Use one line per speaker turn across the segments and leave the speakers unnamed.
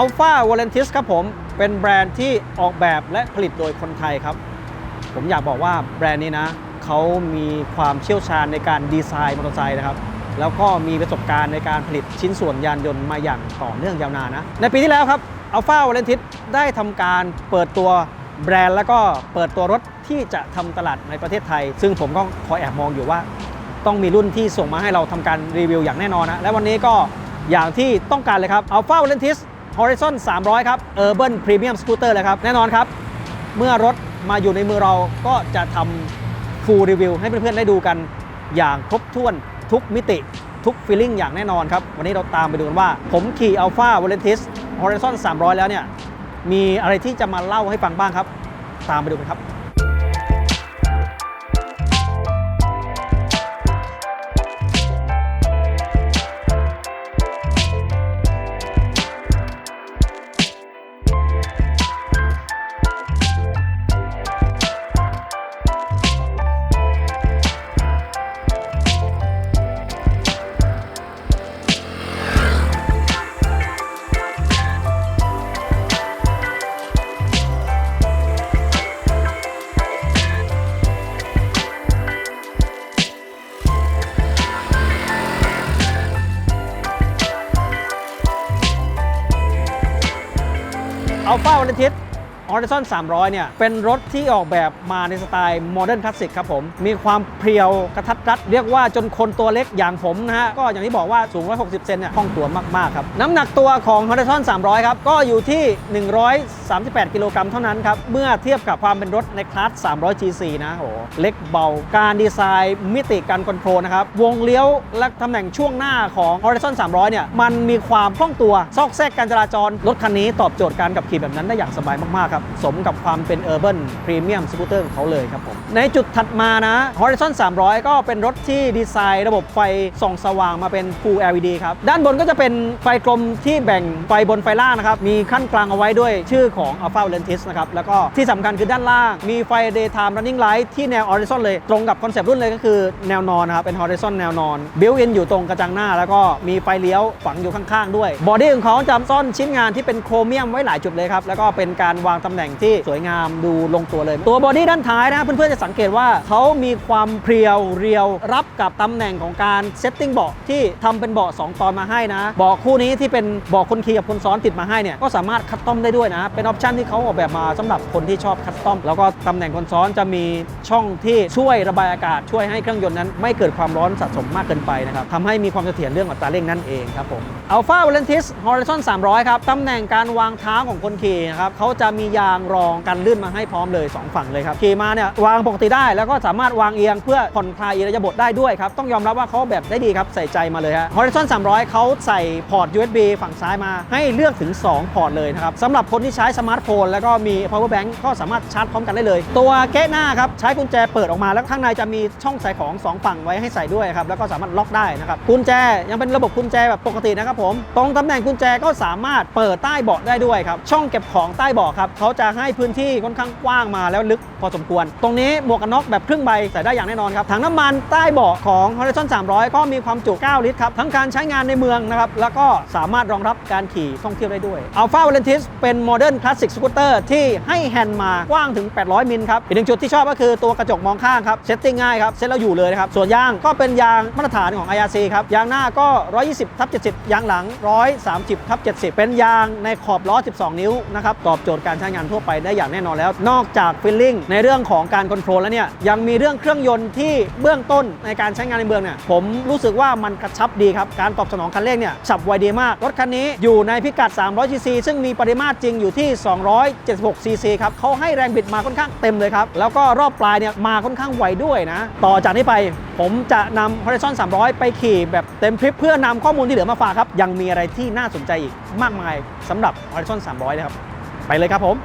Alpha v o l e n t i s ครับผม เป็นแบรนด์ที่ออกแบบและผลิตโดยคนไทยครับ ผมอยากบอกว่าแบรนด์นี้นะเขามีความเชี่ยวชาญในการดีไซน์มอเตอร์ไซค์นะครับ แล้วก็มีประสบการณ์ในการผลิตชิ้นส่วนยานยนต์มาอย่างต่อเนื่องยาวนานนะ ในปีที่แล้วครับ Alpha v o l e n t i s ได้ทำการเปิดตัวแบรนด์แล้วก็เปิดตัวรถที่จะทำตลาดในประเทศไทย ซึ่งผมก็คอยแอบมองอยู่ว่า ต้องมีรุ่นที่ส่งมาให้เราทำการรีวิวอย่างแน่นอนนะ และวันนี้ก็อย่างที่ต้องการเลยครับ Alpha v a l e n t i s Horizon 300 ครับ Urban Premium Scooter เลยครับ แน่นอนครับ เมื่อรถมาอยู่ในมือเราก็จะทำ full review ให้เพื่อนๆ ได้ดูกันอย่างครบถ้วนทุกมิติทุก feeling อย่างแน่นอนครับ วันนี้เราตามไปดูกันว่า ผมขี่ Alpha v a l e n t i s Horizon 300 แล้วเนี่ย มีอะไรที่จะมาเล่าให้ฟังบ้างครับ ตามไปดูกันครับ อัลฟาวันอาทิตย์ Horizon 300 เนี่ย เป็นรถที่ออกแบบมาในสไตล์โมเดิร์นคลาสสิกครับผม มีความเพรียวกระทัดรัด เรียกว่าจนคนตัวเล็กอย่างผมนะฮะ ก็อย่างที่บอกว่าสูง 160 เซนเนี่ยคล่องตัวมาก ๆ ครับ น้ำหนักตัวของ Horizon 300 ครับ ก็อยู่ที่ 138 กิโลกรัมเท่านั้นครับ เมื่อเทียบกับความเป็นรถในคลาส 300 GC นะโหเล็กเบาการดีไซน์มิติการคอนโทรลนะครับวงเลี้ยวและตำแหน่งช่วงหน้าของ Horizon 300 เนี่ยมันมีความคล่องตัวซอกแซกการจราจรรถคันนี้ตอบโจทย์การขับขี่แบบนั้นได้อย่างสบายมากๆครับสมกับความเป็น Urban Premium Scooter ของเขาเลยครับผม ในจุดถัดมานะ Horizon 300 ก็เป็นรถที่ดีไซน์ระบบไฟส่องสว่างมาเป็น Full LED ครับ ด้านบนก็จะเป็นไฟกลมที่แบ่งไฟบนไฟล่างนะครับ มีขั้นกลางเอาไว้ด้วยชื่อของ Alpha l e n t i s นะครับ แล้วก็ที่สำคัญคือด้านล่าง มีไฟ Daytime Running Light ที่แนว Horizon เลย ตรงกับคอนเซปต์รุ่นเลยก็คือแนวนอนนะครับ เป็น Horizon แนวนอน Built in อยู่ตรงกระจังหน้า แล้วก็มีไฟเลี้ยวฝังอยู่ข้างๆ ด้วย บอดี้ของเขาจะซ่อนชิ้นงานที่เป็นโครเมียมไว้หลายจุดเลยครับแล้วก็เป็นการวางตำแหน่งที่สวยงามดูลงตัวเลย ตัวบอดี้ด้านท้ายนะเพื่อนๆจะสังเกตว่าเขามีความเพรียวเรียวรับกับตำแหน่งของการเซตติ้งเบาะที่ทำเป็นเบาะสองตอนมาให้นะเบาะคู่นี้ที่เป็นเบาะคนขี่กับคนซ้อนติดมาให้เนี่ยก็สามารถคัสตอมได้ด้วยนะเป็นออปชันที่เขาออกแบบมาสำหรับคนที่ชอบคัสตอมแล้วก็ตำแหน่งคนซ้อนจะมีช่องที่ช่วยระบายอากาศช่วยให้เครื่องยนต์นั้น ไม่เกิดความร้อนสะสมมากเกินไปนะครับทำให้มีความเสถียรเรื่องอัตราเร่งนั่นเองครับผม Alpha v a l e n t i s Horizon 300 ครับตำแหน่งการวางเท้าของคนขี่นะครับเขาจะมียางรองกันลื่นมาให้พร้อมเลย 2 ฝั่งเลยครับขี่มาเนี่ยวางปกติได้แล้วก็สามารถวางเอียงเพื่อผ่อนคลายอิริยาบถได้ด้วยครับต้องยอมรับว่าเขาแบบได้ดีครับใส่ใจมาเลยฮะ Horizon 300 เขาใส่พอร์ต USB ฝั่งซ้ายมาให้เลือกถึง 2 พอร์ตเลยนะครับสำหรับคนที่ใช้สมาร์ทโฟน แล้วก็มี power bank ก็สามารถชาร์จพร้อมกันได้เลย ตัวเก๊ะหน้าครับใช้กุญแจเปิดออกมาแล้วข้างในจะมีช่องใส่ของสองฝั่งไว้ให้ใส่ด้วยครับแล้วก็สามารถล็อกได้นะครับกุญแจยังเป็นระบบกุญแจแบบปกตินะครับผมตรงตำแหน่งกุญแจก็สามารถเปิดใต้เบาะได้ด้วยครับช่องเก็บของใต้เบาะครับเขาจะให้พื้นที่ค่อนข้างกว้างมาแล้วลึกพอสมควร ตรงนี้หมวกกันน็อกแบบครึ่งใบใส่ได้อย่างแน่นอนครับถังน้ำมันใต้เบาะของ Horizon 300 ก็มีความจุ 9 ลิตรครับทั้งการใช้งานในเมืองนะครับแล้วก็สามารถรองรับการขี่ท่องเที่ยวได้ด้วย Alpha v a l e n t i s เป็นโมเดิร์นคลาสสิกสกูตเตอร์ที่ให้แฮนด์มากว้างถึง 800 มิลครับอีกหนึ่งจุดที่ชอบก็คือตัวกระจกมองข้างครับเซตติ้งง่ายครับเซ็ตแล้วอยู่เลยนะครับส่วนยางก็เป็นยางมาตรฐานของ IRC ครับยางหน้าก็ 120ทับ70 ยางหลัง 130ทับ70 เป็นยางในขอบล้อ 12 นิ้วนะครับตอบโจทย์การใช้งานทั่วไปได้อย่างแน่นอนแล้ว นอกจากฟีลลิ่งในเรื่องของการคอนโทรลแล้วเนี่ยยังมีเรื่องเครื่องยนต์ที่เบื้องต้นในการใช้งานในเมืองเนี่ยผมรู้สึกว่ามันกระชับดีครับ การตอบสนองคันเร่งเนี่ยฉับไวดีมาก รถคันนี้อยู่ในพิกัด 300 cc ซึ่งมีปริมาตรจริงอยู่ที่ 276 cc ครับเขาให้แรงบิดมาค่อนข้างเต็มเลยครับ แล้วก็รอบปลายเนี่ยมาค่อนข้างไวด้วยนะ ต่อจากนี้ไปผมจะนำ Horizon 300 ไปขี่แบบเต็มทริปเพื่อนำข้อมูลที่เหลือมาฝากครับ ยังมีอะไรที่น่าสนใจอีกมากมายสำหรับ Horizon 300 นะครับ เลยครับผม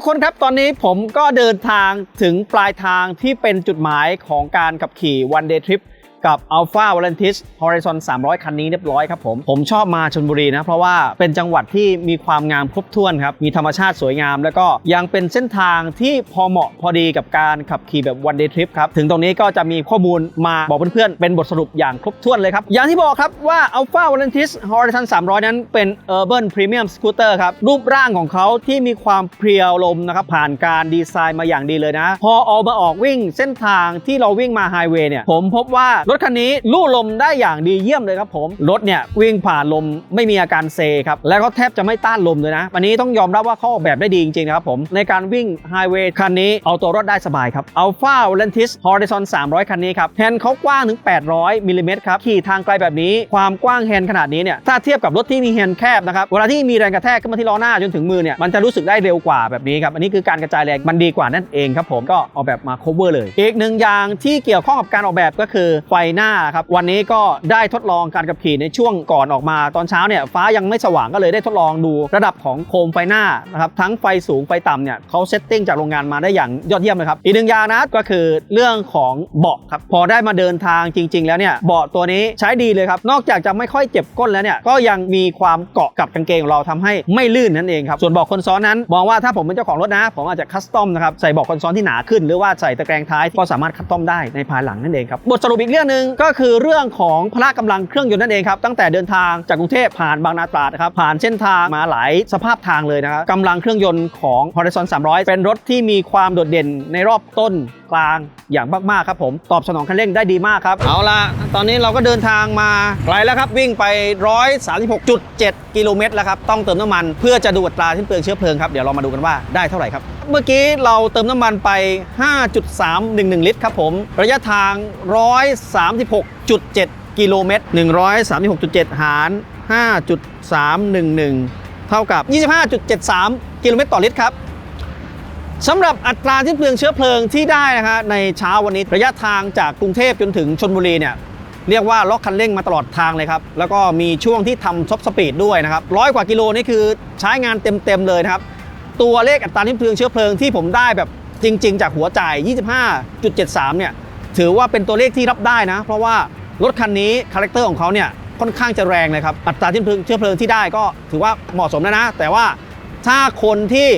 ทุกคนครับ ตอนนี้ผมก็เดินทางถึงปลายทางที่เป็นจุดหมายของการขับขี่วันเดย์ทริป กับ Alpha v a l e n t i s Horizon 300 คันนี้เรียบร้อยครับผม ผมชอบมาชนบุรีนะ เพราะว่าเป็นจังหวัดที่มีความงามครบถ้วนครับ มีธรรมชาติสวยงาม แล้วก็ยังเป็นเส้นทางที่พอเหมาะพอดีกับการขับขี่แบบ one day trip ครับ ถึงตรงนี้ก็จะมีข้อมูลมาบอกเพื่อนๆ เป็นบทสรุปอย่างครบถ้วนเลยครับ อย่างที่บอกครับว่า Alpha v a l e n t i s Horizon 300 นั้นเป็น Urban Premium Scooter ครับ รูปร่างของเขาที่มีความเพรียวลมนะครับผ่านการดีไซน์มาอย่างดีเลยนะ พอเอามาออกวิ่งเส้นทางที่เราวิ่งมาไฮเวย์เนี่ยผมพบว่ารถคันนี้ลู่ลมได้อย่างดีเยี่ยมเลยครับผม รถเนี่ยวิ่งผ่านลมไม่มีอาการเซครับแล้วก็แทบจะไม่ต้านลมเลยนะวันนี้ต้องยอมรับว่าเขาออกแบบได้ดีจริงๆนะครับผม ในการวิ่งไฮเวย์คันนี้เอาตัวรอดได้สบายครับ Alpha v a l e n t i s Horizon 300 คันนี้ครับแฮนด์เขากว้างถึง 800มิลลิเมตรครับขี่ทางไกลแบบนี้ความกว้างแฮนด์ขนาดนี้เนี่ยถ้าเทียบกับรถที่มีแฮนด์แคบนะครับเวลาที่มีแรงกระแทกขึ้นมาที่ล้อหน้าจนถึงมือเนี่ยมันจะรู้สึกได้เร็วกว่าแบบนี้ครับอันนี้คือการกระจายแรงมันดีกว่านั่นเองครับผมก็ออกแบบมา cover เลย อีกหนึ่งอย่างที่เกี่ยวข้องกับการออกแบบก็คือไฟหน้าครับวันนี้ก็ได้ทดลองการขับขี่ในช่วงก่อนออกมาตอนเช้าเนี่ยฟ้ายังไม่สว่างก็เลยได้ทดลองดูระดับของโคมไฟหน้านะครับทั้งไฟสูงไฟต่ำเนี่ยเขาเซตติ้งจากโรงงานมาได้อย่างยอดเยี่ยมเลยครับอีกหนึ่งอย่างนะก็คือเรื่องของเบาะครับพอได้มาเดินทางจริง ๆ แล้วเนี่ยเบาะตัวนี้ใช้ดีเลยครับนอกจากจะไม่ค่อยเจ็บก้นแล้วเนี่ยก็ยังมีความเกาะกับกางเกงของเราทำให้ไม่ลื่นนั่นเองครับส่วนเบาะคนซ้อนนั้นมองว่าถ้าผมเป็นเจ้าของรถนะ ผมอาจจะคัสตอมนะครับใส่เบาะคนซ้อนที่หนาขึ้น หรือว่าใส่ตะแกรงท้ายก็สามารถคัสตอมได้ในภายหลังนั่นเองครับบทสรุปอีกเรื่องหนึ่งก็คือเรื่องของพละกำลังเครื่องยนต์นั่นเองครับตั้งแต่เดินทางจากกรุงเทพผ่านบางนาตราดครับผ่านเส้นทางมาหลายสภาพทางเลยนะครับกำลังเครื่องยนต์ของ Horizon 300 เป็นรถที่มีความโดดเด่นในรอบต้น กลางอย่างมากๆครับผมตอบสนองคันเร่งได้ดีมากครับ เอาละตอนนี้เราก็เดินทางมาไกลแล้วครับ วิ่งไป 136.7 กิโลเมตรแล้วครับต้องเติมน้ำมันเพื่อจะดูอัตราสิ้นเปลืองเชื้อเพลิงครับเดี๋ยวเรามาดูกันว่าได้เท่าไหร่ครับ เมื่อกี้เราเติมน้ำมันไป 5.311 ลิตรครับผมระยะทาง 136.7 กิโลเมตร 136.7 หาร 5.311 เท่ากับ 25.73 กิโลเมตรต่อลิตรครับ สำหรับอัตราที่เปลืองเชื้อเพลิงที่ได้นะฮะในเช้าวันนี้ระยะทางจากกรุงเทพจนถึงชนบุรีเนี่ยเรียกว่าล็อกคันเร่งมาตลอดทางเลยครับ แล้วก็มีช่วงที่ทำท็อปสปีดด้วยนะครับร้อยกว่ากิโลนี่คือใช้งานเต็มๆเลยนะครับ ตัวเลขอัตราที่เปลืองเชื้อเพลิงที่ผมได้แบบจริง ๆ จากหัวจ่าย 25.73 เนี่ยถือว่าเป็นตัวเลขที่รับได้นะ เพราะว่ารถคันนี้คาแรคเตอร์ของเขาเนี่ยค่อนข้างจะแรงเลยครับอัตราที่เชื้อเพลิงที่ได้ก็ถือว่าเหมาะสมแล้วนะ แต่ว่าถ้าคนที่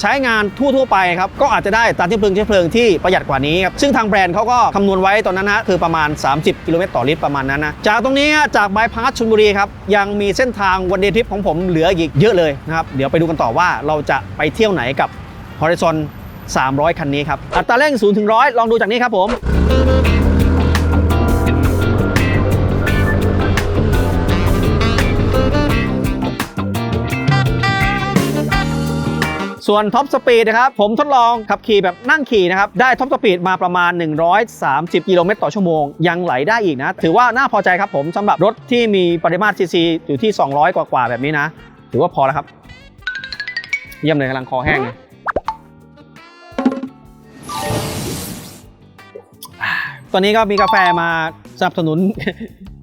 ใช้งานทั่วๆไปครับก็อาจจะได้อัตรที่เปลืองเชื้อเพลิงที่ประหยัดกว่านี้ครับซึ่งทางแบรนด์เขาก็คำนวณไว้ตอนนั้นนะคือประมาณ 30 กิโลเมตรต่อลิตรประมาณนั้นนะจากตรงนี้จากบายพาสชลบุรีครับยังมีเส้นทางวันเดย์ทริปของผมเหลืออีกเยอะเลยนะครับเดี๋ยวไปดูกันต่อว่าเราจะไปเที่ยวไหนกับ Horizon 300 คันนี้ครับอัตราเร่ง0ถึง100 ลองดูจากนี้ครับผม ส่วนท็อปสปีดนะครับผมทดลองขับขี่แบบนั่งขี่นะครับได้ท็อปสปีดมาประมาณ 130 กิโลเมตรต่อชั่วโมง ยังไหลได้อีกนะ ถือว่าน่าพอใจครับผมสำหรับรถที่มีปริมาตรซีซีอยู่ที่ 200 กว่าๆแบบนี้นะ ถือว่าพอแล้วครับ เยี่ยมเลยกำลังคอแห้งเลยตอนนี้ก็มีกาแฟมาสนับสนุน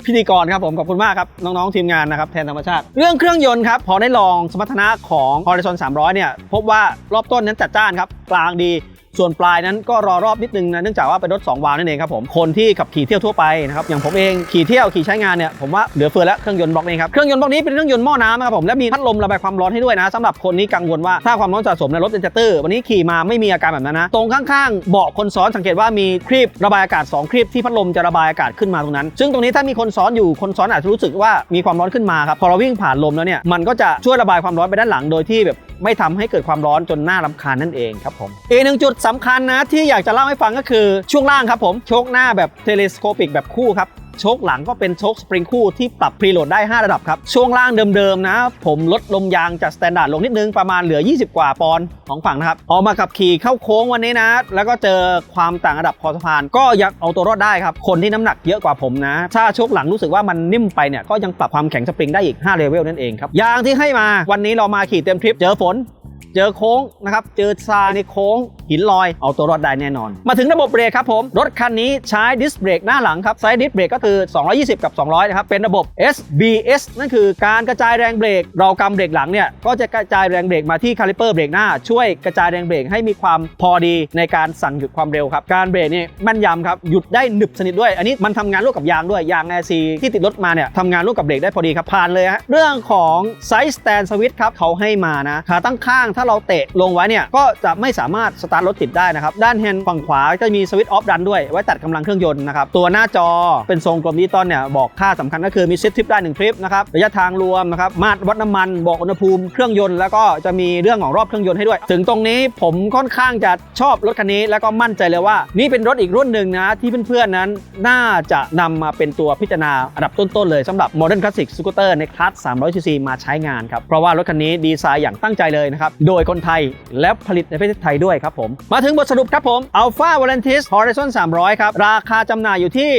พิธีกรครับผมขอบคุณมากครับ น้อง ๆ ทีมงานนะครับแทนธรรมชาติ เรื่องเครื่องยนต์ครับ พอได้ลองสมรรถนะของ Horizon 300 เนี่ย พบว่ารอบต้นนั้นจัดจ้านครับ กลางดี ส่วนปลายนั้นก็รอรอบนิดนึงนะเนื่องจากว่าเป็นรถ2วาล์วนั่นเองครับผมคนที่ขับขี่เที่ยวทั่วไปนะครับอย่างผมเองขี่เที่ยวขี่ใช้งานเนี่ยผมว่าเหลือเฟือแล้วเครื่องยนต์บล็อกนี้ครับเครื่องยนต์บล็อกนี้เป็นเครื่องยนต์หม้อน้ำนะครับผมและมีพัดลมระบายความร้อนให้ด้วยนะสำหรับคนที่กังวลว่าถ้าความร้อนสะสมในรถเดนเจอร์วันนี้ขี่มาไม่มีอาการแบบนั้นนะตรงข้างๆเบาะคนซ้อนสังเกตว่ามีครีบระบายอากาศ2ครีบที่พัดลมจะระบายอากาศขึ้นมาตรงนั้น ซึ่งตรงนี้ถ้ามีคนซ้อนอยู่คนซ้อนอาจจะรู้สึกว่ามีความร้อนขึ้นมาครับพอเราวิ่งผ่านลมแล้วเนี่ยมันก็จะช่วยระบายความร้อนไปด้านหลังโดยที่แบบไม่ทำให้เกิดความร้อนจนน่ารำคาญนั่นเองครับผมอีกหนึ่งจุดสำคัญนะที่อยากจะเล่าให้ฟังก็คือช่วงล่างครับผมโชคหน้าแบบเทเลสโคปิกแบบคู่ครับโชคหลังก็เป็นโชคสปริงคู่ที่ปรับพรีโหลดได้ 5 ระดับครับ ช่วงล่างเดิมๆนะ ผมลดลมยางจากสแตนดาร์ดลงนิดนึง ประมาณเหลือ 20 กว่าปอนด์ของฝั่งนะครับ ออกมาขับขี่เข้าโค้งวันนี้นะ แล้วก็เจอความต่างระดับคอสะพาน ก็ยังเอาตัวรอดได้ครับ คนที่น้ำหนักเยอะกว่าผมนะ ถ้าโชคหลังรู้สึกว่ามันนิ่มไปเนี่ยก็ยังปรับความแข็งสปริงได้อีก5เลเวลนั่นเองครับยางที่ให้มาวันนี้เรามาขี่เต็มทริปเจอฝน เจอโค้งนะครับเจอทรายในโค้งหินลอยเอาตัวรอดได้แน่นอน มาถึงระบบเบรกครับผมรถคันนี้ใช้ดิสเบรกหน้าหลังครับไซส์ดิสเบรกก็คือ 220 กับ 200 นะครับ เป็นระบบ SBS นั่นคือการกระจายแรงเบรก เรากำเบรกหลังเนี่ยก็จะกระจายแรงเบรกมาที่คาลิเปอร์เบรกหน้า ช่วยกระจายแรงเบรกให้มีความพอดีในการสั่งหยุดความเร็วครับการเบรกนี่แม่นยำครับหยุดได้หนึบสนิทด้วย อันนี้มันทำงานร่วมกับยางด้วยยางแอซีที่ติดรถมาเนี่ยทำงานร่วมกับเบรกได้พอดีครับผ่านเลยฮะเรื่องของไซส์สแตนสวิตครับเขาให้มานะขาตั้งข้างถ้าเราเตะลงไว้เนี่ยก็จะไม่สามารถสตาร์ทรถติดได้นะครับ ด้านแฮนด์ฝั่งขวาจะมีสวิตช์ออฟดันด้วย ไว้ตัดกำลังเครื่องยนต์นะครับ ตัวหน้าจอเป็นทรงกลมดิจิตอลเนี่ยบอกค่าสำคัญก็คือมีเซตทริปได้1ทริปนะครับระยะทางรวมนะครับมาตรวัดน้ำมันบอกอุณหภูมิเครื่องยนต์แล้วก็จะมีเรื่องของรอบเครื่องยนต์ให้ด้วย ถึงตรงนี้ผมค่อนข้างจะชอบรถคันนี้ แล้วก็มั่นใจเลยว่า นี่เป็นรถอีกรุ่นหนึ่งนะที่เพื่อนๆนั้นน่าจะนำมาเป็นตัวพิจารณาอันดับต้นๆเลยสำหรับ Modern Classic Scooter ในคลาส 300cc มาใช้งานครับเพราะว่ารถคันนี้ดีไซน์อย่างตั้งใจเลยนะครับโดยคนไทยและผลิตในประเทศไทยด้วยครับผม มาถึงบทสรุปครับผม Alpha Valentis Horizon 300 ครับ ราคาจำหน่ายอยู่ที่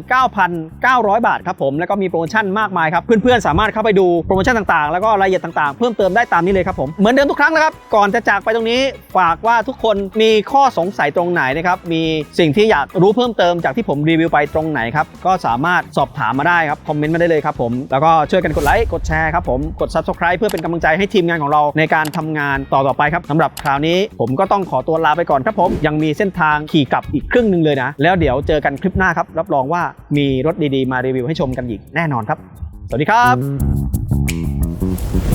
129,900 บาทครับผม แล้วก็มีโปรโมชั่นมากมายครับ เพื่อนๆ สามารถเข้าไปดูโปรโมชั่นต่างๆ แล้วก็รายละเอียดต่างๆ เพิ่มเติมได้ตามนี้เลยครับผม เหมือนเดิมทุกครั้งนะครับ ก่อนจะจากไปตรงนี้ ฝากว่าทุกคนมีข้อสงสัยตรงไหนนะครับ มีสิ่งที่อยากรู้เพิ่มเติมจากที่ผมรีวิวไปตรงไหนครับ ก็สามารถสอบถามมาได้ครับ คอมเมนต์มาได้เลยครับผม แล้วก็ช่วยกันกดไลค์ กดแชร์ครับผม กด subscribe เพื่อเป็นกำลังใจให้ทีมงานของเราในการทำงานต่อต่อไปครับสำหรับคราวนี้ผมก็ต้องขอตัวลาไปก่อนครับผม ยังมีเส้นทางขี่กลับอีกครึ่งหนึ่งเลยนะ แล้วเดี๋ยวเจอกันคลิปหน้าครับ รับรองว่ามีรถดีๆ มารีวิวให้ชมกันอีกแน่นอนครับ สวัสดีครับ